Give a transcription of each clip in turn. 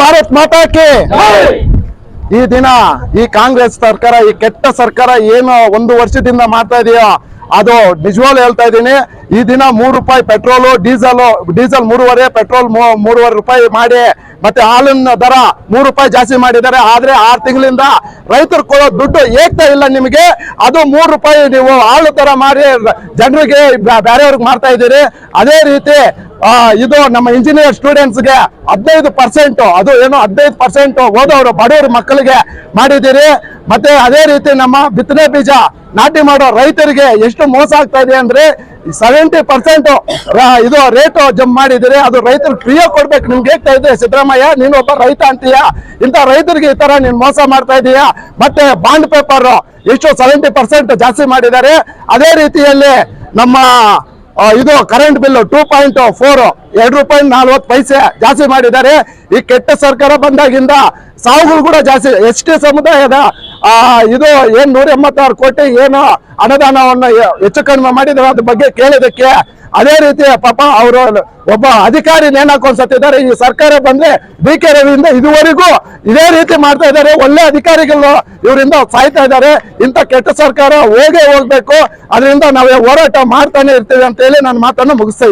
ಭಾರತ್ ಮಾತಾಕ್ಕೆ. ಈ ದಿನ ಈ ಕಾಂಗ್ರೆಸ್ ಸರ್ಕಾರ ಈ ಕೆಟ್ಟ ಸರ್ಕಾರ ಏನು ಒಂದು ವರ್ಷದಿಂದ ಮಾಡ್ತಾ ಇದೆಯೋ ಅದು ನಿಜವಾಗ್ಲು ಹೇಳ್ತಾ ಇದ್ದೀನಿ. ಈ ದಿನ ಮೂರು ರೂಪಾಯಿ ಪೆಟ್ರೋಲು ಡೀಸೆಲ್ ಡೀಸೆಲ್ ಮೂರುವರೆ ಪೆಟ್ರೋಲ್ ಮೂರುವರೆ ರೂಪಾಯಿ ಮಾಡಿ ಮತ್ತೆ ಹಾಲಿನ ದರ ಮೂರು ರೂಪಾಯಿ ಜಾಸ್ತಿ ಮಾಡಿದ್ದಾರೆ. ಆದ್ರೆ ಆರು ತಿಂಗಳಿಂದ ರೈತರು ಕೊಡೋ ದುಡ್ಡು ಏಕ್ತಾ ಇಲ್ಲ ನಿಮಗೆ. ಅದು ಮೂರು ರೂಪಾಯಿ ನೀವು ಹಾಲು ದರ ಮಾಡಿ ಜನರಿಗೆ ಬೇರೆಯವ್ರಿಗೆ ಮಾಡ್ತಾ ಇದ್ದೀರಿ. ಅದೇ ರೀತಿ ಇದು ನಮ್ಮ ಇಂಜಿನಿಯರ್ ಸ್ಟೂಡೆಂಟ್ಸ್ಗೆ ಹದಿನೈದು ಪರ್ಸೆಂಟ್ ಅದು ಏನು ಹದಿನೈದು ಪರ್ಸೆಂಟ್ ಓದೋರು ಬಡವರು ಮಕ್ಕಳಿಗೆ ಮಾಡಿದ್ದೀರಿ. ಮತ್ತೆ ಅದೇ ರೀತಿ ನಮ್ಮ ಬಿತ್ತನೆ ಬೀಜ ನಾಟಿ ಮಾಡೋ ರೈತರಿಗೆ ಎಷ್ಟು ಮೋಸ ಆಗ್ತಾ ಇದೆ ಅಂದ್ರೆ ಸೆವೆಂಟಿ ಪರ್ಸೆಂಟ್ ಇದು ರೇಟ್ ಜಂಪ್ ಮಾಡಿದಿರಿ ಅದು ರೈತರು ಫ್ರೀ ಕೊಡ್ಬೇಕು. ನಿಮ್ಗೆ ಹೇಳ್ತಾ ಇದ್ರೆ ಸಿದ್ದರಾಮಯ್ಯ, ನೀನು ಒಬ್ಬ ರೈತ ಅಂತೀಯ? ಇಂಥ ರೈತರಿಗೆ ಈ ತರ ನೀನ್ ಮೋಸ ಮಾಡ್ತಾ ಇದೀಯಾ? ಮತ್ತೆ ಬಾಂಡ್ ಪೇಪರ್ ಎಷ್ಟು ಸೆವೆಂಟಿ ಪರ್ಸೆಂಟ್ ಜಾಸ್ತಿ ಮಾಡಿದ್ದಾರೆ. ಅದೇ ರೀತಿಯಲ್ಲಿ ನಮ್ಮ ಇದು current bill two point four ಎರಡು ರೂಪಾಯಿ ನಲ್ವತ್ತು ಪೈಸೆ ಜಾಸ್ತಿ ಮಾಡಿದ್ದಾರೆ. ಈ ಕೆಟ್ಟ ಸರ್ಕಾರ ಬಂದಾಗಿಂದ ಸಾವುಗಳು ಕೂಡ ಜಾಸ್ತಿ ಎಷ್ಟೇ ಸಮುದಾಯದ ಆ, ಇದು ಏನ್ ನೂರ ಎಂಬತ್ತಾರು ಕೋಟಿ ಏನು ಅನುದಾನವನ್ನು ಹೆಚ್ಚು ಕಡಿಮೆ ಮಾಡಿದ್ರು ಅದ್ರ ಬಗ್ಗೆ ಕೇಳಿದಕ್ಕೆ ಅದೇ ರೀತಿ ಪಾಪ ಅವರು ಒಬ್ಬ ಅಧಿಕಾರಿ ನೇಣಾಕೊಂಡ್ಸತ್ತಿದ್ದಾರೆ ಈ ಸರ್ಕಾರ ಬಂದ್ರೆ ಡಿ ಕೆ ರವಿಯಿಂದ ಇದುವರೆಗೂ ಇದೇ ರೀತಿ ಮಾಡ್ತಾ ಇದ್ದಾರೆ. ಒಳ್ಳೆ ಅಧಿಕಾರಿಗಳು ಇವರಿಂದ ಸಾಯ್ತಾ ಇದ್ದಾರೆ. ಇಂಥ ಕೆಟ್ಟ ಸರ್ಕಾರ ಹೋಗೇ ಹೋಗ್ಬೇಕು. ಅದರಿಂದ ನಾವೇ ಹೋರಾಟ ಮಾಡ್ತಾನೆ ಇರ್ತೀವಿ ಅಂತ ಹೇಳಿ ನಾನು ಮಾತನ್ನು ಮುಗಿಸ್ತಾ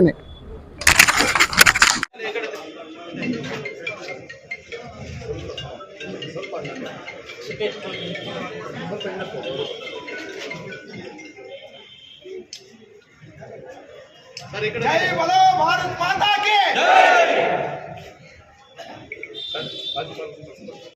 जय बोलो भारत माता की